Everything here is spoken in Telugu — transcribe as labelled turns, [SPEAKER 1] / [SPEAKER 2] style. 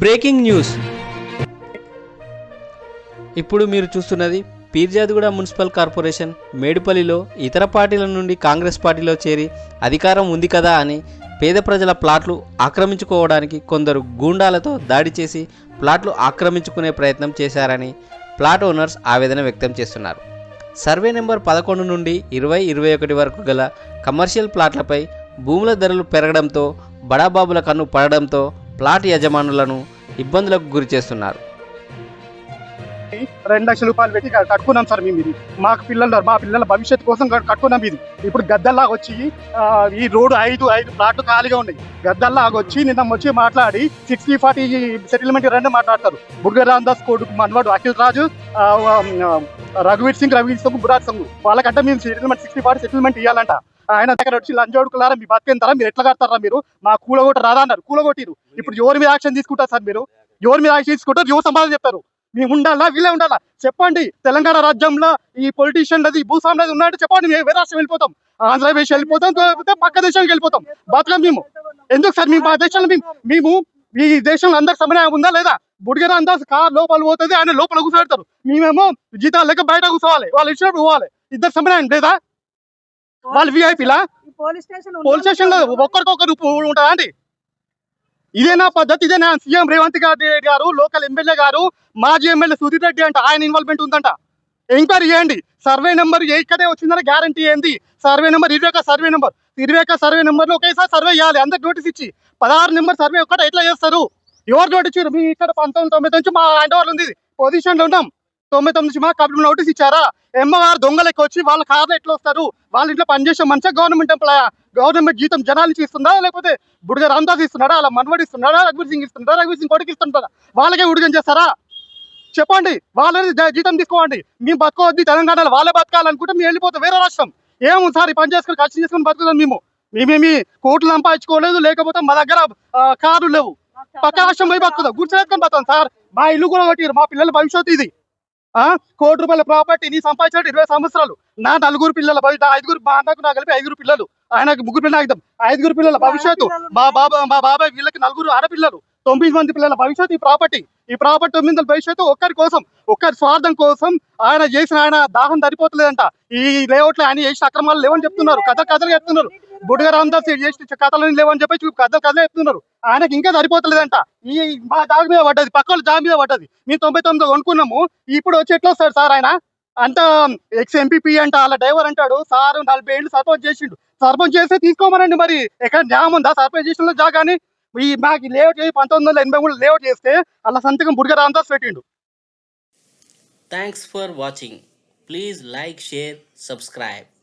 [SPEAKER 1] Breaking news. ఇప్పుడు మీరు చూస్తున్నది పీర్జాదిగూడ మున్సిపల్ కార్పొరేషన్ మేడుపల్లిలో ఇతర పార్టీల నుండి కాంగ్రెస్ పార్టీలో చేరి అధికారం ఉంది కదా అని పేద ప్రజల ప్లాట్లు ఆక్రమించుకోవడానికి కొందరు గూండాలతో దాడి చేసి ప్లాట్లు ఆక్రమించుకునే ప్రయత్నం చేశారని ప్లాట్ ఓనర్స్ ఆవేదన వ్యక్తం చేస్తున్నారు. సర్వే నెంబర్ పదకొండు నుండి ఇరవై ఇరవై ఒకటి వరకు గల కమర్షియల్ ప్లాట్లపై భూముల ధరలు పెరగడంతో బడాబాబుల కన్ను పడడంతో ప్లాట్ యజమానులను ఇబ్బందులకు గురి చేస్తున్నారు.
[SPEAKER 2] రెండు లక్షల రూపాయలు పెట్టి కట్టుకున్నాం సార్ మేము ఇది. మాకు పిల్లలు మా పిల్లల భవిష్యత్తు కోసం కట్టుకున్నాం ఇది. ఇప్పుడు గద్దల్లాగా వచ్చి ఈ రోడ్డు ఐదు ఐదు ప్లాట్లు ఖాళీగా ఉన్నాయి. గద్దల్లాగా వచ్చి నిన్న వచ్చి మాట్లాడి సిక్స్టీ ఫార్టీ సెటిల్మెంట్ రెండు మాట్లాడతారు. బుడ్గ రామదాస్ కొడుకు మనవాడు అఖిల్ రాజు రఘువీర్ సింగ్ రఘువీర్ సింగ్ బురాజ్ సింగ్. వాళ్ళకంటే మేము సెటిల్మెంట్ సిక్స్టీ ఫార్టీ సెటిల్మెంట్ ఇవ్వాలంట ఆయన దగ్గర వచ్చి లంచోడుకులారా మీ బతికేంతారా మీరు ఎట్లా కడతారా మీరు? మా కూలగొట్ట రాదా అన్నారు. కూలగొట్టిరు. ఇప్పుడు ఎవరి మీద యాక్షన్ తీసుకుంటారు సార్ మీరు? ఎవరి మీద యాక్షన్ తీసుకుంటారు? యువ సమాధానం చెప్తారు మేము ఉండాలా? వీళ్ళే ఉండాలా? చెప్పండి. తెలంగాణ రాజ్యంలో ఈ పొలిటీషియన్లది భూస్వామ్యది ఉన్నాయంటే చెప్పండి. మేము వేరే రాష్ట్రం వెళ్ళిపోతాం ఆంధ్రప్రదేశ్ వెళ్ళిపోతాం. లేకపోతే పక్క దేశానికి వెళ్ళిపోతాం. బతకం మేము. ఎందుకు సార్? మేము మా దేశంలో మేము మేము ఈ దేశంలో అందరికి సమన్వయం ఉందా లేదా? బుడిగర అందాజ్ కార్ లోపల పోతుంది. ఆయన లోపల కూర్చోబెడతారు. మేమేమో జీతాలు లేక బయట కూర్చోవాలి. వాళ్ళు ఇచ్చినప్పుడు పోవాలి. ఇద్దరు సమన్వయం లేదా? వాళ్ళు విఐపీలా
[SPEAKER 3] పోలీస్ స్టేషన్
[SPEAKER 2] పోలీస్ స్టేషన్లో ఒక్కరికొకరు ఉంటుందా అండి? ఇదేనా పద్ధతి? ఇదేనా? సీఎం రేవంత్ రెడ్డి గారు లోకల్ ఎమ్మెల్యే గారు మాజీ ఎమ్మెల్యే సుధీర్ రెడ్డి అంట ఆయన ఇన్వాల్వ్మెంట్ ఉందంట. ఎంక్వైరీ చేయండి. సర్వే నెంబర్ ఎక్కడే వచ్చిందని గ్యారంటీ ఏంది? సర్వే నెంబర్ ఇరవై ఒక సర్వే నెంబర్ ఇరవై ఒక సర్వే నెంబర్లో ఒకేసారి సర్వే చేయాలి. అందరికి నోటీస్ ఇచ్చి. పదహారు నెంబర్ సర్వే ఒక్కటే ఎట్లా చేస్తారు? ఎవరు నోటీస్ ఇచ్చారు? మీ ఇక్కడ పంతొమ్మిది తొమ్మిది నుంచి మా హ్యాండ్ ఓవర్లు ఉంది పొజిషన్లో ఉన్నాం. తొమ్మిది తొమ్మిది మా కంపెనీ నోటీస్ ఇచ్చారా? ఎమ్మగారు దొంగలకి వచ్చి వాళ్ళ కార్లు ఎట్లా వస్తారు వాళ్ళ ఇంట్లో పనిచేసే మంచిగా గవర్నమెంట్ ఎంప్లాయ్? గవర్నమెంట్ జీతం జనాలు ఇస్తుందా లేకపోతే బుడిగ రామదాస్ ఇస్తున్నాడా? అలా మన్వడి ఇస్తున్నాడా? రఘువీర్ సింగ్ ఇస్తున్నాడా రఘువీర్ సింగ్ కొడుకు ఇస్తుంటారా వాళ్ళకే ఉడిగం చేస్తారా? చెప్పండి. వాళ్ళని జీతం తీసుకోండి. మేము బతకవద్దు. తెలంగాణలో వాళ్ళే బతకాలనుకుంటే మేము వెళ్ళిపోతాం. వేరే రాష్ట్రం. ఏముంది సార్? ఈ పని చేసుకుని ఖర్చు చేసుకుని బతుకుతాం మేము. మేమేమి కోట్లు సంపాదించుకోలేదు. లేకపోతే మా దగ్గర కార్లు లేవు. పక్క రాష్ట్రం పోయి బతుకుతాం. గుర్తుపెట్టుకొని బతాం సార్. మా ఇల్లు కూడా కొట్టిరు మా పిల్లల భవిష్యత్తు ఇది. కోటి రూపాయల ప్రాపర్టీ నీ సంపాదించాడు ఇరవై సంవత్సరాలు. నా నలుగురు పిల్లల నా ఐదుగురు మా అన్నకు నాకు కలిపి ఐదుగురు పిల్లలు. ఆయనకు ముగ్గురు పిల్లలు ఆగిద్దాం ఐదుగురు పిల్లల భవిష్యత్తు. మా బాబా మా బాబాయ్ వీళ్ళకి నలుగురు ఆడపిల్లలు. తొమ్మిది మంది పిల్లల భవిష్యత్తు ఈ ప్రాపర్టీ ఈ ప్రాపర్టీ తొమ్మిది మంది భవిష్యత్తు ఒక్కరి కోసం ఒక్కరి స్వార్థం కోసం ఆయన చేసిన ఆయన దాహం సరిపోతలేదంట. ఈ లేఅవుట్లో ఆయన చేసిన అక్రమాలు లేవని చెప్తున్నారు. కథ కథలు చెప్తున్నారు. బుడ్డగా రామదాస్ చేసిన కథలు లేవని చెప్పి చూ- కథ కథలు చెప్తున్నారు. ఆయనకి ఇంకా సరిపోతలేదంట. ఈ మా జాగ మీద పడ్డది పక్క వాళ్ళ జాగ మీద పడ్డది. మేము తొంభై తొమ్మిది కొనుక్కున్నాము. ఇప్పుడు వచ్చి ఎట్లా వస్తాడు సార్ ఆయన? అంత ఎక్స్ ఎంపీపీ అంట వాళ్ళ డ్రైవర్ అంటాడు. సార్ నలభై ఏళ్ళు సర్పంచ్ చేసిండు. సర్పంచ్ చేస్తే తీసుకోమనండి మరి. ఎక్కడ న్యాయం ఉందా? సర్పంచ్ చేసిన జాగాని ఈ మాకు లేఅవుట్ చేసి పంతొమ్మిది వందల ఎనభై మూడు లేఅవుట్ చేస్తే అలా సంతకం బుడ్గ రామదాస్ పెట్టిండు.
[SPEAKER 1] Thanks for watching please like share subscribe